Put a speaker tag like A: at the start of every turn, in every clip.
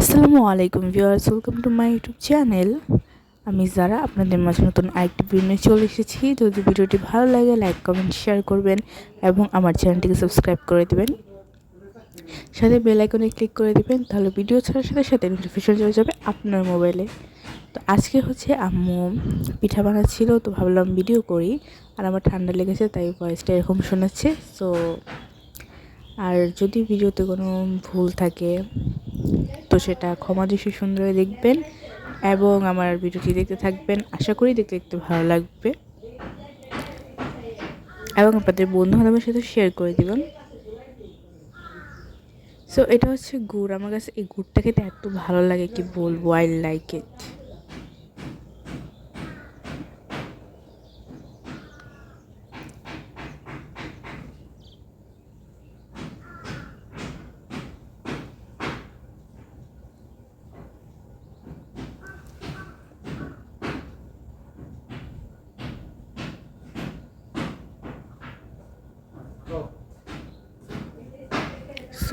A: আসসালামু আলাইকুম viewers, welcome to my YouTube channel. আমি যারা আপনাদের মাঝে নতুন আরেকটি ভিডিও নিয়ে চলে এসেছি, যদি ভিডিওটি ভালো লাগে লাইক কমেন্ট শেয়ার করবেন এবং আমার চ্যানেলটিকে সাবস্ক্রাইব করে দেবেন। সাথে বেল আইকনে ক্লিক করে দেবেন, তাহলে ভিডিও ছাড়ার সাথে সাথে নোটিফিকেশন চলে যাবে আপনার মোবাইলে তো আজকে হচ্ছে আম্মু পিঠা বানাচ্ছিল, তো ভাবলাম ভিডিও করি। আর আমার ঠান্ডা লেগেছে, তাই ভয়েসটা এরকম শোনাচ্ছে। সো আর যদি ভিডিওতে কোনো ভুল থাকে তো সেটা ক্ষমা দৃষ্টি সুন্দরে দেখবেন এবং আমার ভিডিওটি দেখতে থাকবেন। আশা করি দেখতে দেখতে ভালো লাগবে। এবং আপনাদের বন্ধু বান্ধবের সাথে শেয়ার করে দেবেন। সো এটা হচ্ছে গুড়। আমার কাছে এই গুড়টা খেতে এত ভালো লাগে, কি বলব? আই লাইক ইট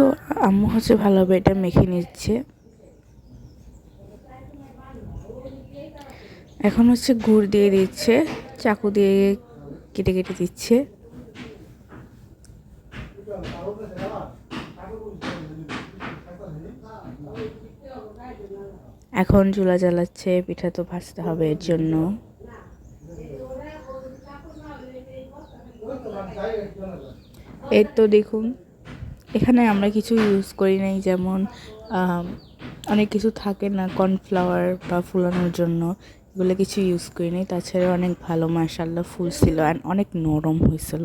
A: সো আম্মু হচ্ছে ভালোভাবে এটা মেখে নিচ্ছে। এখন হচ্ছে গুড় দিয়ে দিচ্ছে, চাকু দিয়ে কেটে কেটে দিচ্ছে। এখন চুলা জ্বালাচ্ছে, পিঠা তো ভাজতে হবে এর জন্য। এই তো দেখুন। এখানে আমরা কিছু ইউজ করি নাই, যেমন অনেক কিছু থাকে না কর্নফ্লাওয়ার বা ফুলানোর জন্য, এগুলো কিছু ইউজ করি নাই। তাছাড়া অনেক ভালো মাসাল্লা ফুল ছিল অ্যান্ড অনেক নরম হয়েছিল।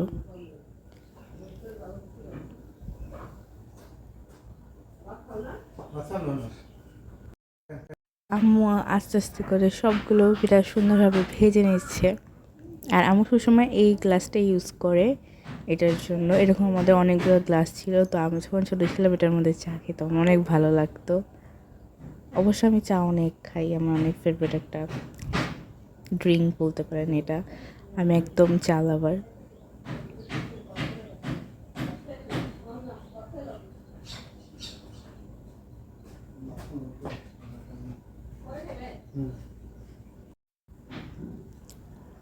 A: আম্মু আস্তে আস্তে করে সবগুলো পিঠা সুন্দরভাবে ভেজে নিচ্ছে। আর আমার সবসময় এই গ্লাসটা ইউজ করে। এটার জন্য। এরকম আমাদের অনেকগুলো গ্লাস ছিল, তো আমি যখন ছোটো ছিলাম, এটার মধ্যে চা খেতাম, অনেক ভালো লাগতো। অবশ্য আমি চা অনেক খাই, আমার অনেক ফেভারিট একটা ড্রিঙ্ক বলতে পারেন এটা। আমি একদম চা লাভার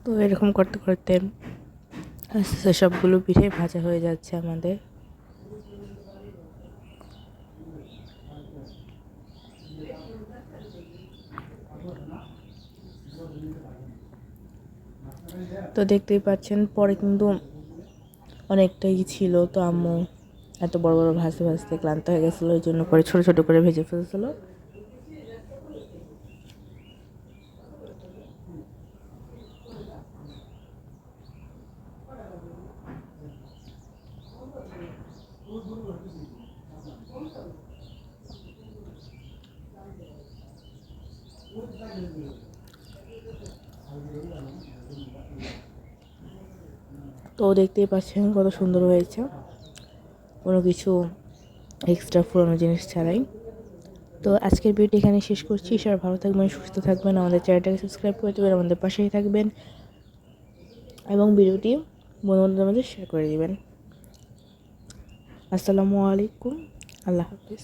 A: তো এরকম করতে করতে আস্তে আস্তে সবগুলো পিঠে ভাজা হয়ে যাচ্ছে আমাদের। তো দেখতেই পাচ্ছেন, পরে কিন্তু অনেকটাই ছিল তো আম্মু এত বড় বড় ভাজতে ভাজতে ক্লান্ত হয়ে গেছিল, ওই জন্য পরে ছোটো ছোটো করে ভেজে ফেলছিলো। তো দেখতেই পাচ্ছেন কত সুন্দর হয়েছে। কোনো কিছু এক্সট্রা পুরোনো জিনিস ছাড়াই। তো আজকের ভিডিওটি এখানে শেষ করছি। সবাই ভালো থাকবেন, সুস্থ থাকবেন। আমাদের চ্যানেলটাকে সাবস্ক্রাইব করে দেবেন, আমাদের পাশেই থাকবেন। এবং ভিডিওটি বন্ধুবান্ধবের মধ্যে শেয়ার করে দেবেন। আসসালামু আলাইকুম। আল্লাহ হাফিজ।